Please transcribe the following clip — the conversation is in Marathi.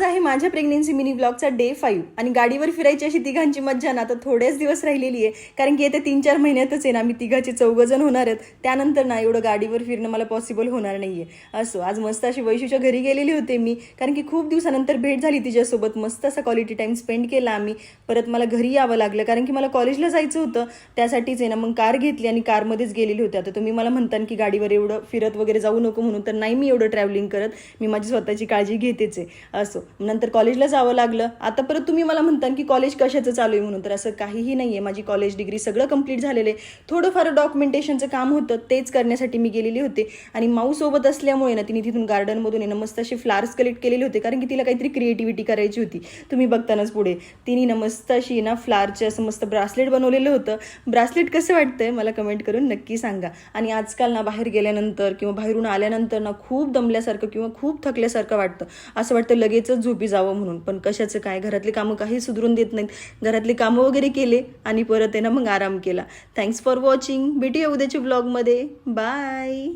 आज आहे माझ्या प्रेग्नेन्सी मिनी ब्लॉगचा डे फाईव्ह आणि गाडीवर फिरायची अशी तिघांची मज्जा ना आता थोडेच दिवस राहिलेली आहे. कारण की येत्या तीन चार महिन्यातच आहे ना मी तिघाचे चौघजण होणार आहेत. त्यानंतर ना एवढं गाडीवर फिरणं मला पॉसिबल होणार नाही आहे असो आज मस्त अशी वैशूच्या घरी गेलेली होते मी. कारण की खूप दिवसानंतर भेट झाली तिच्यासोबत. मस्त असा क्वालिटी टाईम स्पेंड केला आम्ही. परत मला घरी यावं लागलं. कारण की मला कॉलेजला जायचं होतं. त्यासाठीच आहे ना मग कार घेतली आणि कारमध्येच गेलेली होती. आता तुम्ही मला म्हणता की गाडीवर एवढं फिरत वगैरे जाऊ नको म्हणून. तर नाही मी एवढं ट्रॅव्हलिंग करत. मी माझी स्वतःची काळजी घेतेच आहे. असो नंतर कॉलेजला जावं लागलं. आता परत तुम्ही मला म्हणता की कॉलेज कशाचं चालू आहे म्हणून. तर असं काहीही नाही आहे माझी कॉलेज डिग्री सगळं कंप्लीट झालेलं आहे. थोडंफार डॉक्युमेंटेशनचं काम होतं. तेच करण्यासाठी मी गेलेली होते. आणि माऊ सोबत असल्यामुळे ना तिने तिथून गार्डनमधून आहे ना मस्त असे फ्लार्स कलेक्ट केलेले होते. कारण की तिला काहीतरी क्रिएटिव्हिटी करायची होती. तुम्ही बघतानाच पुढे. तिने ना मस्त अशी ना फ्लारचे असं मस्त ब्रासलेट बनवलेलं होतं. ब्रासलेट कसं वाटतंय? मला कमेंट करून नक्की सांगा. आणि आजकाल ना बाहेर गेल्यानंतर किंवा बाहेरून आल्यानंतर ना खूप दमल्यासारखं किंवा खूप थकल्यासारखं वाटतं. असं वाटतं लगेचच झोपी जावं म्हणून. पण कशाचं काय? घरातली कामं काही सुधरून देत नाहीत. घरातली कामं वगैरे केले आणि परत आहे ना मग आराम केला. थँक्स फॉर वॉचिंग भेटूया उद्याच्या ब्लॉगमध्ये बाय